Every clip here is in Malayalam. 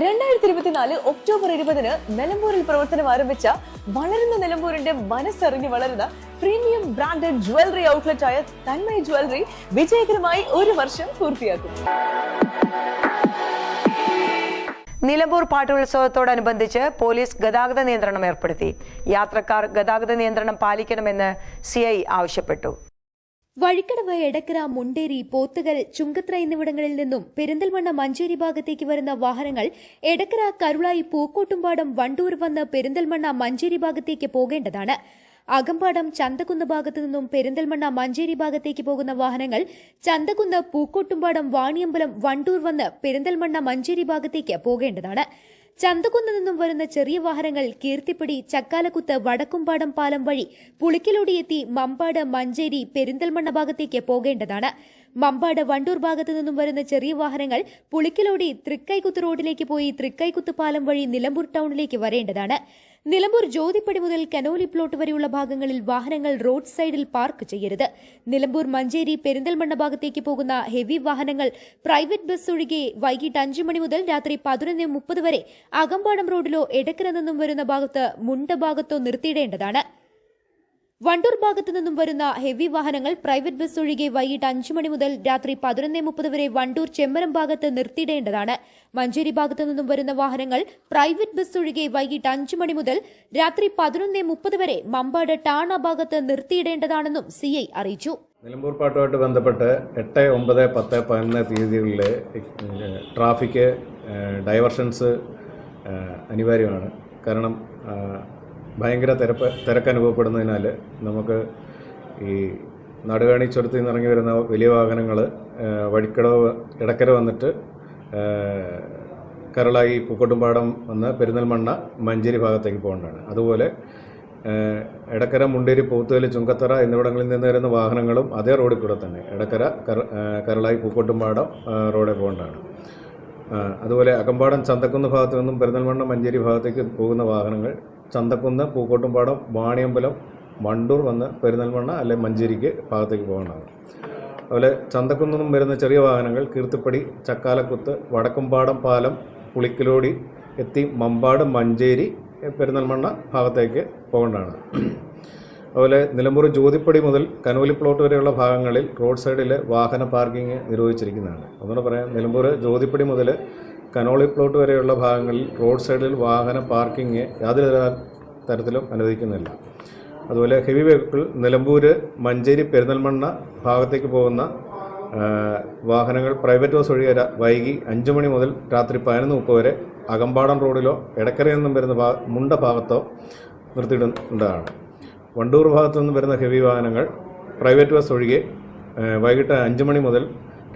രണ്ടായിരത്തി ഇരുപത്തിനാല് ഒക്ടോബർ ഇരുപതിന് നിലമ്പൂരിൽ പ്രവർത്തനം ആരംഭിച്ച വളരുന്ന നിലമ്പൂരിന്റെ മനസ്സറിഞ്ഞ് വളരുന്ന പ്രീമിയം ബ്രാൻഡഡ് ജ്വല്ലറി ഔട്ട്ലെറ്റ് ആയ തന്മയ ജ്വല്ലറി വിജയകരമായി ഒരു വർഷം പൂർത്തിയാക്കും. നിലമ്പൂർ പാട്ടുത്സവത്തോടനുബന്ധിച്ച് പോലീസ് ഗതാഗത നിയന്ത്രണം ഏർപ്പെടുത്തി. യാത്രക്കാർ ഗതാഗത നിയന്ത്രണം പാലിക്കണമെന്ന് സി ആവശ്യപ്പെട്ടു. വഴിക്കടവ് എടക്കര മുണ്ടേരി പോത്തുകൽ ചുങ്കത്ര എന്നിവിടങ്ങളിൽ നിന്നും പെരിന്തൽമണ്ണ മഞ്ചേരി ഭാഗത്തേക്ക് വരുന്ന വാഹനങ്ങൾ എടക്കര കരുളായി പൂക്കോട്ടുംപാടം വണ്ടൂർ വന്ന് പെരിന്തൽമണ്ണ മഞ്ചേരി ഭാഗത്തേക്ക് പോകേണ്ടതാണ്. അകമ്പാടം ചന്തക്കുന്ന് ഭാഗത്തു നിന്നും പെരിന്തൽമണ്ണ മഞ്ചേരി ഭാഗത്തേക്ക് പോകുന്ന വാഹനങ്ങൾ ചന്തക്കുന്ന് പൂക്കോട്ടുംപാടം വാണിയമ്പലം വണ്ടൂർ വന്ന് പെരിന്തൽമണ്ണ മഞ്ചേരി ഭാഗത്തേക്ക് പോകേണ്ടതാണ്. ചന്തകുന്ന് നിന്നും വരുന്ന ചെറിയ വാഹനങ്ങൾ കീർത്തിപ്പടി ചക്കാലക്കുത്ത് വടക്കുംപാടം പാലം വഴി പുളിക്കലോടി എത്തി മമ്പാട് മഞ്ചേരി പെരിന്തൽമണ്ണ ഭാഗത്തേക്ക് പോകേണ്ടതാണ്. മമ്പാട് വണ്ടൂർ ഭാഗത്തു നിന്നും വരുന്ന ചെറിയ വാഹനങ്ങൾ പുളിക്കലോടി തൃക്കൈക്കുത്ത് റോഡിലേക്ക് പോയി തൃക്കൈക്കുത്ത് പാലം വഴി നിലമ്പൂർ ടൗണിലേക്ക് വരേണ്ടതാണ്. നിലമ്പൂർ ജ്യോതിപ്പടി മുതൽ കനോലി പ്ലോട്ട് വരെയുള്ള ഭാഗങ്ങളിൽ വാഹനങ്ങൾ റോഡ് സൈഡിൽ പാർക്ക് ചെയ്യരുത്. നിലമ്പൂർ മഞ്ചേരി പെരിന്തൽമണ്ണ ഭാഗത്തേക്ക് പോകുന്ന ഹെവി വാഹനങ്ങൾ പ്രൈവറ്റ് ബസ് ഒഴികെ വൈകിട്ട് അഞ്ചു മണി മുതൽ രാത്രി പതിനൊന്ന് മുപ്പത് വരെ അകമ്പാടം റോഡിലോ എടക്കര നിന്നും വരുന്ന ഭാഗത്ത് മുണ്ട ഭാഗത്തോ നിർത്തിയിടേണ്ടതാണ്. വണ്ടൂർ ഭാഗത്തു നിന്നും വരുന്ന ഹെവി വാഹനങ്ങൾ പ്രൈവറ്റ് ബസ് ഒഴികെ വൈകിട്ട് അഞ്ചു മണി മുതൽ രാത്രി പതിനൊന്ന് മുപ്പത് വരെ വണ്ടൂർ ചെമ്മരം ഭാഗത്ത് നിർത്തിയിടേണ്ടതാണ്. മഞ്ചേരി ഭാഗത്തു നിന്നും വരുന്ന വാഹനങ്ങൾ പ്രൈവറ്റ് ബസ് ഒഴികെ വൈകിട്ട് അഞ്ചു മണി മുതൽ രാത്രി പതിനൊന്ന് മുപ്പത് വരെ മമ്പാട് ടാണ ഭാഗത്ത് നിർത്തിയിടേണ്ടതാണെന്നും സി അറിയിച്ചു. നിലമ്പൂർ പാട്ടുമായിട്ട് ബന്ധപ്പെട്ട് എട്ട് ഒമ്പത് പത്ത് പതിനൊന്ന് തീയതികളിൽ ട്രാഫിക് ഡൈവർഷൻസ് അനിവാര്യമാണ്. കാരണം ഭയങ്കര തിരപ്പ് തിരക്ക് അനുഭവപ്പെടുന്നതിനാൽ നമുക്ക് ഈ നടുകാണി ചുരത്തിൽ നിന്ന് ഇറങ്ങി വരുന്ന വലിയ വാഹനങ്ങൾ വഴിക്കടവ് ഇടക്കര വന്നിട്ട് കരളായി പൂക്കോട്ടുംപാടം വന്ന് പെരുന്നൽമണ്ണ മഞ്ചേരി ഭാഗത്തേക്ക് പോകേണ്ടതാണ്. അതുപോലെ ഇടക്കര മുണ്ടേരി പോത്തുകൽ ചുങ്കത്തറ എന്നിവിടങ്ങളിൽ നിന്ന് വരുന്ന വാഹനങ്ങളും അതേ റോഡിൽ കൂടെ തന്നെ എടക്കര കരളായി പൂക്കോട്ടുംപാടം റോഡിൽ പോകേണ്ടതാണ്. അതുപോലെ അകമ്പാടം ചന്തക്കുന്ന് ഭാഗത്തു നിന്നും പെരുന്നൽമണ്ണ മഞ്ചേരി ഭാഗത്തേക്ക് പോകുന്ന വാഹനങ്ങൾ ചന്തക്കുന്ന് പൂക്കോട്ടുംപാടം വാണിയമ്പലം വണ്ടൂർ വന്ന് പെരുന്നൽമണ്ണ അല്ലെ മഞ്ചേരിക്ക് ഭാഗത്തേക്ക് പോകേണ്ടതാണ്. അതുപോലെ ചന്തക്കുന്ന് നിന്നും വരുന്ന ചെറിയ വാഹനങ്ങൾ കീർത്തിപ്പടി ചക്കാലക്കുത്ത് വടക്കുംപാടം പാലം പുളിക്കലോടി എത്തി മമ്പാട് മഞ്ചേരി പെരുന്നൽമണ്ണ ഭാഗത്തേക്ക് പോകേണ്ടതാണ്. അതുപോലെ നിലമ്പൂർ ജ്യോതിപ്പടി മുതൽ കനോലി പ്ലോട്ട് വരെയുള്ള ഭാഗങ്ങളിൽ റോഡ് സൈഡിൽ വാഹന പാർക്കിംഗ് നിരോധിച്ചിരിക്കുന്നതാണ്. അതുകൊണ്ട് പറയാം നിലമ്പൂർ ജ്യോതിപ്പടി മുതൽ കനോളി പ്ലോട്ട് വരെയുള്ള ഭാഗങ്ങളിൽ റോഡ് സൈഡിൽ വാഹന പാർക്കിംഗ് യാതൊരു തരത്തിലും അനുവദിക്കുന്നില്ല. അതുപോലെ ഹെവി വെഹിക്കിൾ നിലമ്പൂർ മഞ്ചേരി പെരിന്തൽമണ്ണ ഭാഗത്തേക്ക് പോകുന്ന വാഹനങ്ങൾ പ്രൈവറ്റ് ബസ് വഴി വൈകി അഞ്ച് മണി മുതൽ രാത്രി പതിനൊന്ന് മുപ്പത് വരെ അകമ്പാടം റോഡിലോ എടക്കരയിൽ നിന്നും വരുന്ന ഭാ മുണ്ട ഭാഗത്തോ നിർത്തിയിടുന്നതാണ്. വണ്ടൂർ ഭാഗത്തു നിന്നും വരുന്ന ഹെവി വാഹനങ്ങൾ പ്രൈവറ്റ് ബസ് ഒഴികെ വൈകിട്ട് അഞ്ച് മണി മുതൽ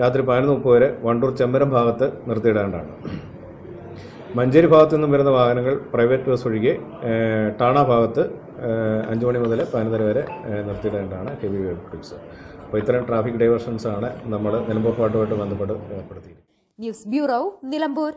രാത്രി പതിനൊന്ന് മുപ്പത് വരെ വണ്ടൂർ ചെമ്പരം ഭാഗത്ത് നിർത്തിയിടേണ്ടതാണ് മഞ്ചേരി ഭാഗത്തു നിന്നും വരുന്ന വാഹനങ്ങൾ പ്രൈവറ്റ് ബസ് ഒഴികെ ടാണ ഭാഗത്ത് അഞ്ച് മണി മുതൽ പതിനൊന്നര വരെ നിർത്തിയിടേണ്ടതാണ് ഹെവി വെഹിക്കിൾസ്. അപ്പോൾ ഇത്തരം ട്രാഫിക് ഡൈവേർഷൻസാണ് നമ്മൾ നിലമ്പൂർ പാട്ടുമായിട്ട് ബന്ധപ്പെട്ട് ഏർപ്പെടുത്തിയിരിക്കുന്നത്. News bureau Nilambur.